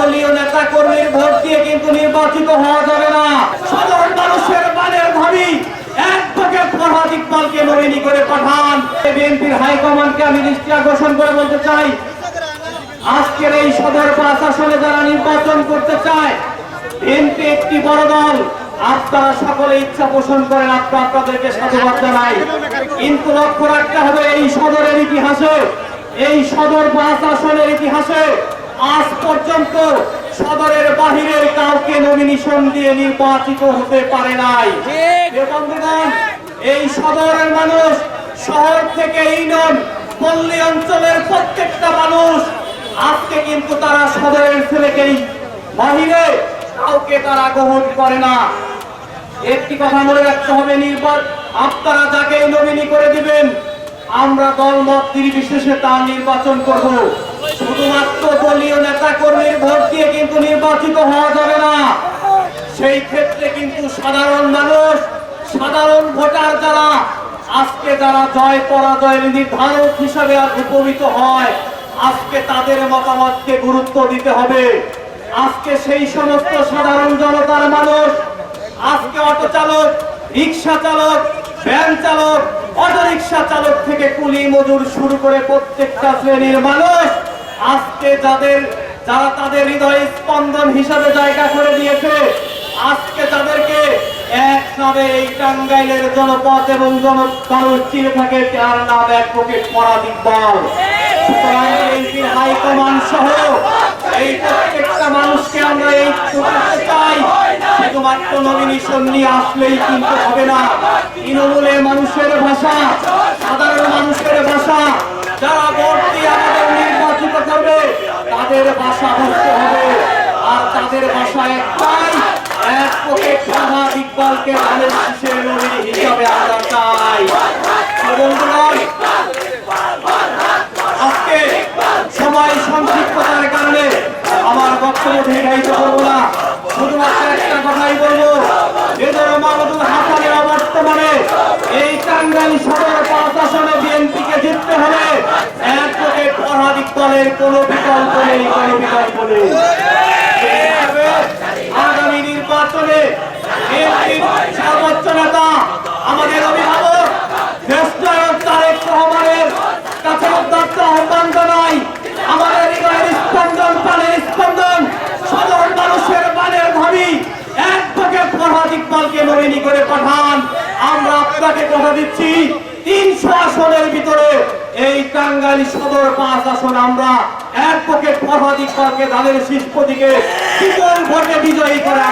দলীয় নেতা কর্মীর ভোট দিয়ে কিন্তু নির্বাচিত হওয়া যাবে না। সাধারণ মানুষের বানের ভাবি একটি বড় দল। আপনারা সকলে ইচ্ছা পোষণ করেন আপনারা আপনাদেরকে সাধুবাদ জানাই। কিন্তু লক্ষ্য রাখতে হবে, এই সদরের ইতিহাসে, এই সদর পাঁচ আসনের ইতিহাসে পর্যন্ত সদরের বাহিরের কাউকে নমিনেশন দিয়ে নির্বাচিত হতে পারে নাই। বন্ধুগণ এই সদরের মানুষ শহর থেকে ইউনিয়ন পল্লী অঞ্চলের প্রত্যেকটা মানুষ আজকে কিন্তু তারা সদরের ছেলেকেই বাহিরে কাউকে তারা গ্রহণ করে না। একটি কথা মনে রাখতে হবে নির্বাচন আপনারা যাকে নমিনি করে দিবেন আমরা দল মত নির্বিশেষে তা নির্বাচন করব। শুধুমাত্র দলীয় নেতা কর্মীর ভোট দিয়ে কিন্তু নির্বাচিত হওয়া যাবে না সেই ক্ষেত্রে কিন্তু সাধারণ মানুষ, সাধারণ ভোটার যারা, আজকে যারা জয় পরাজয়ের নির্ধারক হিসাবে উপনীত হয়, আজকে তাদের মতামতকে গুরুত্ব দিতে হবে। আজকে সেই সমস্ত সাধারণ জনতার মানুষ, আজকে অটো চালক, রিক্সা চালক, ভ্যান চালক, অটো রিক্সা চালক থেকে কুলি মজুর শুরু করে প্রত্যেকটা শ্রেণির মানুষ আজকে যাদের, যারা তাদের হৃদয় স্পন্দন হিসাবে জায়গা করে দিয়েছে আজকে তাদেরকে এক নামে এই টাঙ্গাইলের জনপদ এবং জনগণ চিনে থাকে তার নাম এক পকেট পরাধীন দল। সুতরাং বিএনপির হাইকমান্ড সহ এই প্রত্যেকটা মানুষকে আমরা এই করতে চাই, শুধুমাত্র নমিনেশন নিয়ে আসলেই কিন্তু হবে না। তৃণমূলের মানুষের ভাষা, সাধারণ মানুষের ভাষা, যারা ভোট দিয়ে আমাদের নির্বাচিত করবে, তাদের ভাষা বুঝতে হবে। আর তাদের ভাষা একটাই এক পক্ষে খানা ইকবালকে শীষের নমিনি হিসাবে আমরা চাই। আজকে সময় সংক্ষিপ্ততার কারণে আমার বক্তব্য দীর্ঘায়িত করব না। শুধুমাত্র একটা কথাই বলব বেদর মাহমুদুল হাসানের অবর্তমানে এই টাঙ্গাইল সদর পাঁচ আসনে বিএনপিকে জিততে হলে এক কোটি পরাধিক দলের কোনো বিকল্প নেই, কোনো বিকল্প নেই। ঘোষণা দিচ্ছি। তিনশো আসনের ভিতরে এই টাঙ্গালি সদর পাঁচ আসন আমরা অ্যাডভোকেট ফরহাদ ইকবালকে তাদের শিষ্পদিকে শীতল ভোটে বিজয়ী করা